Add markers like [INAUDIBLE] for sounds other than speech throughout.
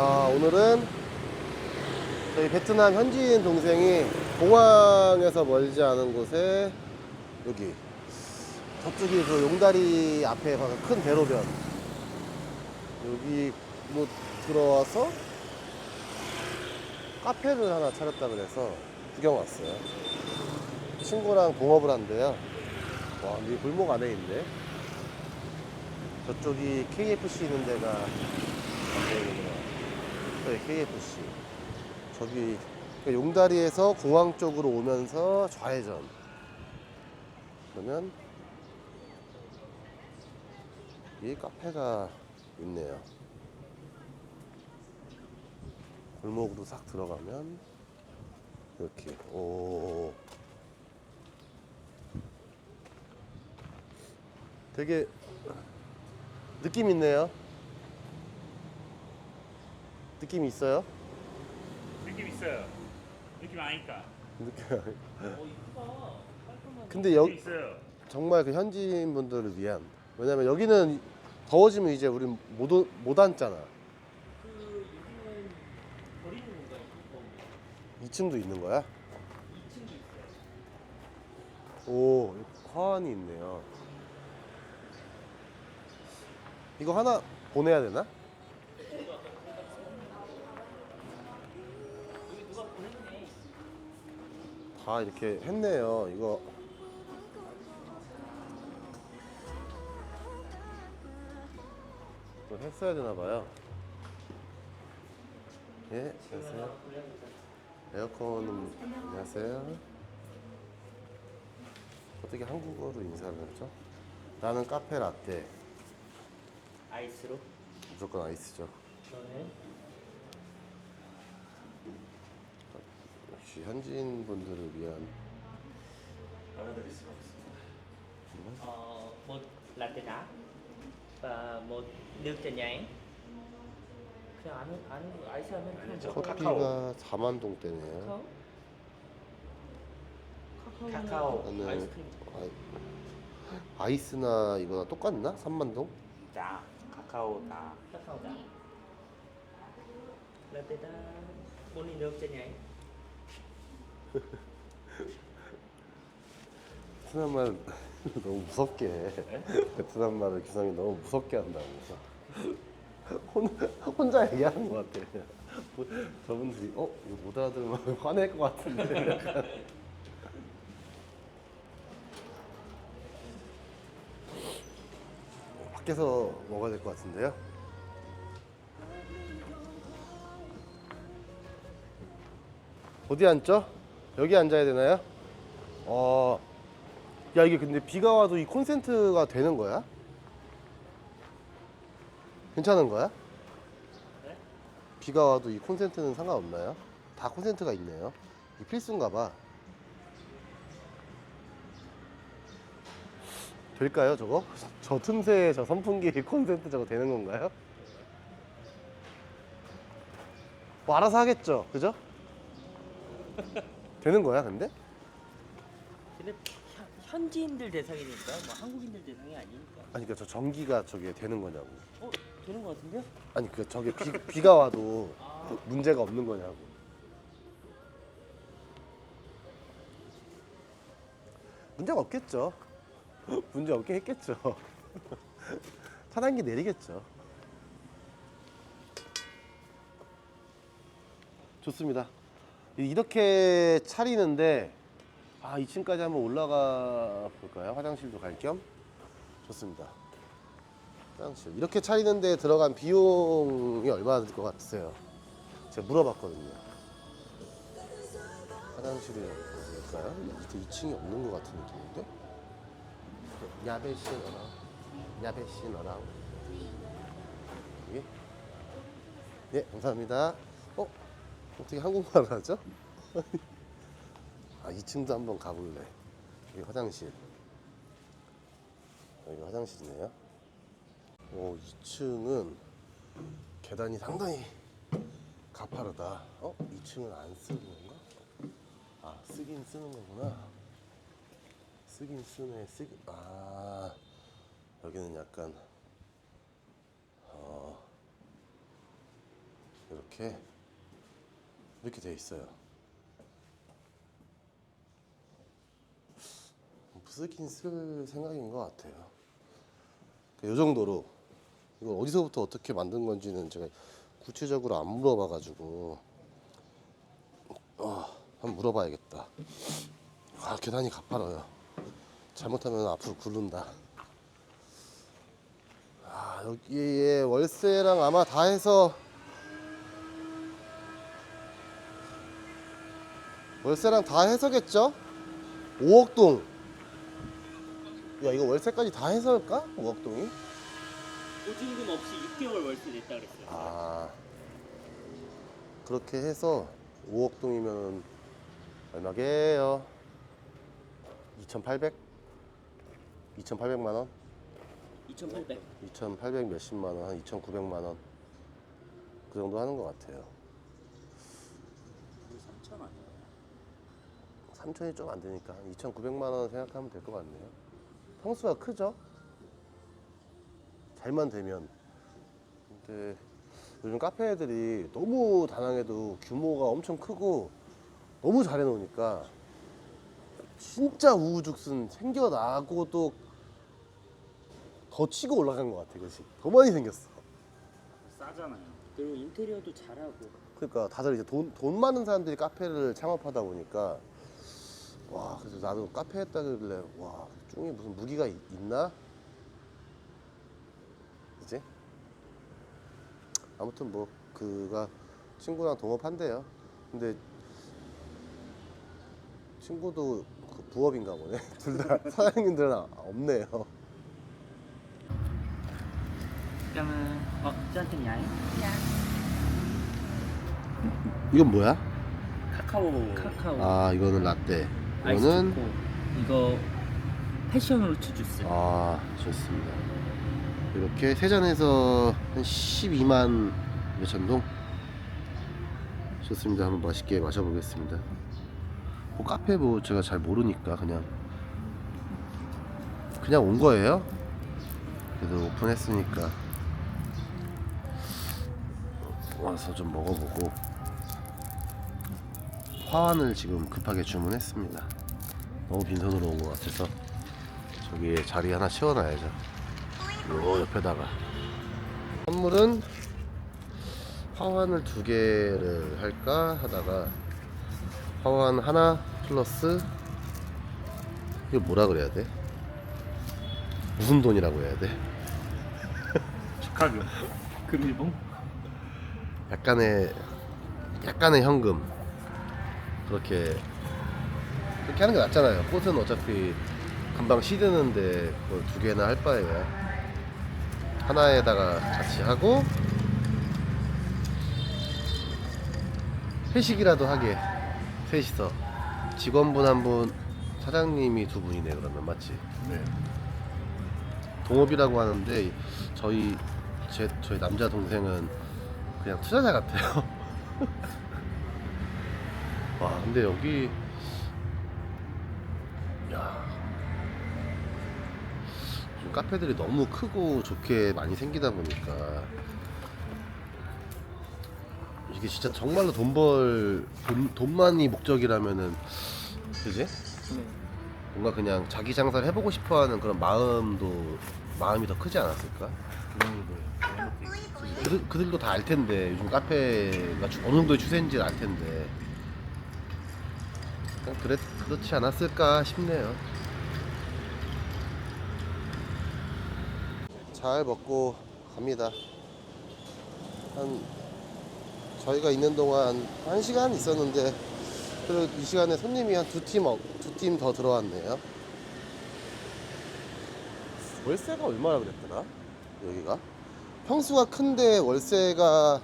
아, 오늘은 저희 베트남 현지인 동생이 공항에서 멀지 않은 곳에 여기 저쪽이 그 용다리 앞에 큰 대로변 여기 뭐 들어와서 카페를 하나 차렸다 그래서 구경 왔어요. 친구랑 동업을 한대요. 와, 이 골목 안에 있네. 저쪽이 KFC 있는 데가 안 보이는 구나. 저기 KFC. 저기 그러니까 용다리에서 공항 쪽으로 오면서 좌회전. 그러면 이 카페가 있네요. 골목으로 싹 들어가면 이렇게 오 되게 느낌 있네요. 느낌 있어요? 느낌 있어요. 느낌 아니까. 느낌. 어 이쁘다 깔끔하게 근데 여, 느낌 있어요. 정말 그 현지인 분들을 위한 왜냐면 여기는 더워지면 이제 우리 못, 오- 못 앉잖아. 그 여기는 버리는 건가요? 어, 2층도 있는 거야? 2층도 있어요 오, 화환이 있네요. 이거 하나 보내야 되나? 여기 누가 보냈네 다 이렇게 했네요. 이거 또 했어야 되나 봐요. 예, 안녕하세요. 에어컨 안녕하세요. 어떻게 한국어로 인사를 하죠? 나는 카페 라떼. 아이스로 무조건 아이스죠. 저는 역시 현지인 분들을 위한 알아들을 수가 없습니다. 어, một latte đá và một nước trà nhãn 그냥 아는 아는 거 아이스 하면 그냥 저 먹어요. 커피가 4만 동대네요. 카카오 카카오 카카오 아이스크림 아이, 아이 스나 이거나 똑같나? 3만 동? 자, 카카오 다. 카카오 latte đá một ly nước trà [LAUGHS] 베트남 말 [LAUGHS] 너무 무섭게 해. 베트남 말을 규성이 너무 무섭게 한다고. [LAUGHS] 혼, 혼자 얘기하는 것 같아. 뭐, 저분들이 어 이거 못 알아들으면 화낼 것 같은데. 밖에서 먹어야 될 것 같은데요. 어디 앉죠? 여기 앉아야 되나요? 어, 야 이게 근데 비가 와도 이 콘센트가 되는 거야? 괜찮은 거야? 네? 비가 와도 이 콘센트는 상관없나요? 다 콘센트가 있네요. 이 필수인가 봐. 될까요, 저거? [LAUGHS] 저 틈새에 저 선풍기 [LAUGHS] 콘센트 저거 되는 건가요? 뭐 알아서 하겠죠, 그죠? [LAUGHS] 되는 거야, 근데? 근데 현, 현지인들 대상이니까 뭐 한국인들 대상이 아니니까 아니 그러니까 저 전기가 저게 되는 거냐고. 어 되는 거 같은데요? 아니 그 저게 비, 비가 와도 그 문제가 없는 거냐고. 문제가 없겠죠. [LAUGHS] 문제 없게 했겠죠. [LAUGHS] 차단기 내리겠죠. 좋습니다. 이렇게 차리는데 아 2층까지 한번 올라가 볼까요? 화장실도 갈 겸 좋습니다. 화장실 이렇게 차리는데 들어간 비용이 얼마나 들 것 같으세요? 제가 물어봤거든요. 화장실이 어딜까요? 밑에 2층이 없는 것 같은 느낌인데? 야베시 너랑 야베시 너랑 여기 네 감사합니다. 어 어떻게 한국말을 하죠? [LAUGHS] 아 2층도 한번 가볼래. 여기 화장실. 여기 화장실이네요. 오, 2층은 계단이 상당히 가파르다. 어? 2층은 안 쓰는 건가? 아, 쓰긴 쓰는 거구나. 쓰긴 쓰네, 쓰긴. 아, 여기는 약간, 어, 이렇게 이렇게 돼 있어요. 쓰긴 쓸 생각인 것 같아요. 이 정도로 이걸 어디서부터 어떻게 만든 건지는 제가 구체적으로 안 물어봐가지고 어, 한번 물어봐야겠다. 아 계단이 가파라요. 잘못하면 앞으로 굴른다. 아 여기에 월세랑 아마 다 해서 월세랑 다 해서겠죠? 5억동. 야 이거 월세까지 다 해서일까? 5억동이? 보증금 없이 6개월 월세 냈다 그랬어요. 아 그렇게 해서 5억동이면 얼마게요? 2,800? 2,800만 원? 2,800. 2,800 몇십만 원, 한 2,900만 원. 그 정도 하는 것 같아요. 3천 아니에요? 3천이 좀 안 되니까 한 2,900만 원 생각하면 될 것 같네요. 평수가 크죠? 잘만 되면. 근데 요즘 카페 애들이 너무 다낭에도 규모가 엄청 크고 너무 잘해 놓으니까 진짜 우후죽순 생겨나고도 더 치고 올라간 것 같아, 그렇지? 더 많이 생겼어. 싸잖아요. 그리고 인테리어도 잘하고. 그러니까 다들 이제 돈, 돈 많은 사람들이 카페를 창업하다 보니까 와 그래서 나도 카페 했다길래 와 중에 무슨 무기가 있, 있나 이제 아무튼 뭐 그가 친구랑 동업한대요 근데 친구도 그 부업인가 보네 [LAUGHS] 둘 다 사장님들은 없네요 그러면 어, 저한테 nhảy. 이건 뭐야? 카카오. 카카오. 아 이거는 라떼 아이스 이거는 초코. 이거 패션으로츠 주스. 아 좋습니다. 이렇게 세 잔에서 한 12만 몇천 동 좋습니다. 한번 맛있게 마셔보겠습니다. 뭐 카페 뭐 제가 잘 모르니까 그냥 그냥 온 거예요. 그래도 오픈했으니까 와서 좀 먹어보고 화환을 지금 급하게 주문했습니다. 너무 빈손으로 온 것 같아서 저기에 자리 하나 채워놔야죠. 요 옆에다가 선물은 화환을 두 개를 할까 하다가 화환 하나 플러스 이거 뭐라 그래야 돼? 무슨 돈이라고 해야 돼? 축하금. 금일봉? 약간의 약간의 현금 그렇게 그렇게 하는 게 낫잖아요. 꽃은 어차피 금방 시드는데 그걸 두 개나 할 바에야 하나에다가 같이 하고 회식이라도 하게 셋이서 직원분 한 분, 사장님이 두 분이네 그러면 맞지? 네. 동업이라고 하는데 저희 제 저희 남자 동생은 그냥 투자자 같아요. [LAUGHS] 와 근데 여기 야 요즘 카페들이 너무 크고 좋게 많이 생기다 보니까 이게 진짜 정말로 돈벌 돈, 돈만이 목적이라면은 그지? 뭔가 그냥 자기 장사를 해보고 싶어하는 그런 마음도 마음이 더 크지 않았을까? 그들, 그들도 다 알 텐데 요즘 카페가 주- 어느 정도의 추세인지 알 텐데 그랬, 그렇지 않았을까 싶네요. 잘 먹고 갑니다. 한 저희가 있는 동안 한 시간 있었는데 그래도 이 시간에 손님이 한 두 팀 두 팀 더 들어왔네요. 월세가 얼마나 그랬더라? 여기가 평수가 큰데 월세가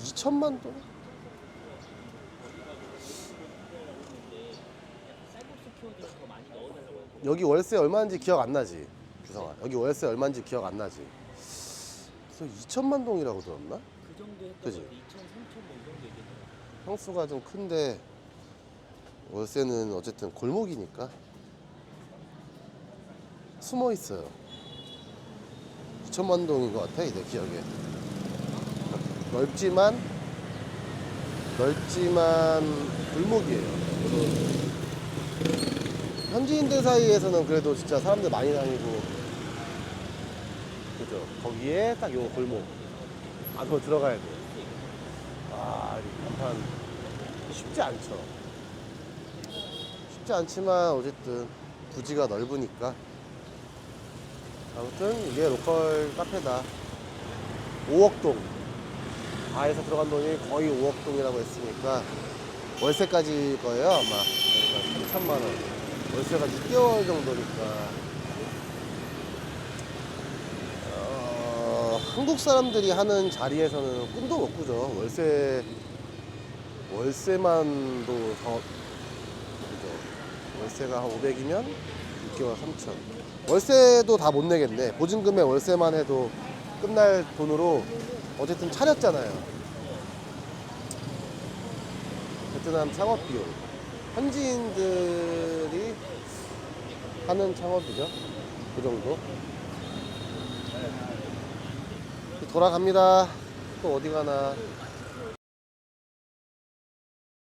2천만 동? 여기 월세 얼마인지 기억 안 나지? 규성아 여기 월세 얼마인지 기억 안 나지? 그래서 2천만 동이라고 들었나? 그 정도 했던 그지? 거 2천, 3천 뭐이 정도 얘기했던 평수가 좀 큰데 월세는 어쨌든 골목이니까 숨어 있어요. 2천만 동인 것 같아 내 기억에. 넓지만 넓지만 골목이에요. 현지인들 사이에서는 그래도 진짜 사람들 많이 다니고 그죠? 거기에 딱 요 골목 안으로 들어가야 돼. 아, 이 간판 쉽지 않죠. 쉽지 않지만 어쨌든 부지가 넓으니까 아무튼 이게 로컬 카페다. 5억동. 다해서 들어간 돈이 거의 5억동이라고 했으니까 월세까지 거예요 아마. 그러니까 3천만 원. 월세가 6개월 정도니까. 어, 한국 사람들이 하는 자리에서는 꿈도 못 꾸죠. 월세 월세만도 더 그죠. 월세가 한 500이면 6개월 3천. 월세도 다 못 내겠네. 보증금에 월세만 해도 끝날 돈으로 어쨌든 차렸잖아요. 베트남 창업 비용. 현지인들이 하는 창업이죠. 그 정도. 돌아갑니다. 또 어디 가나.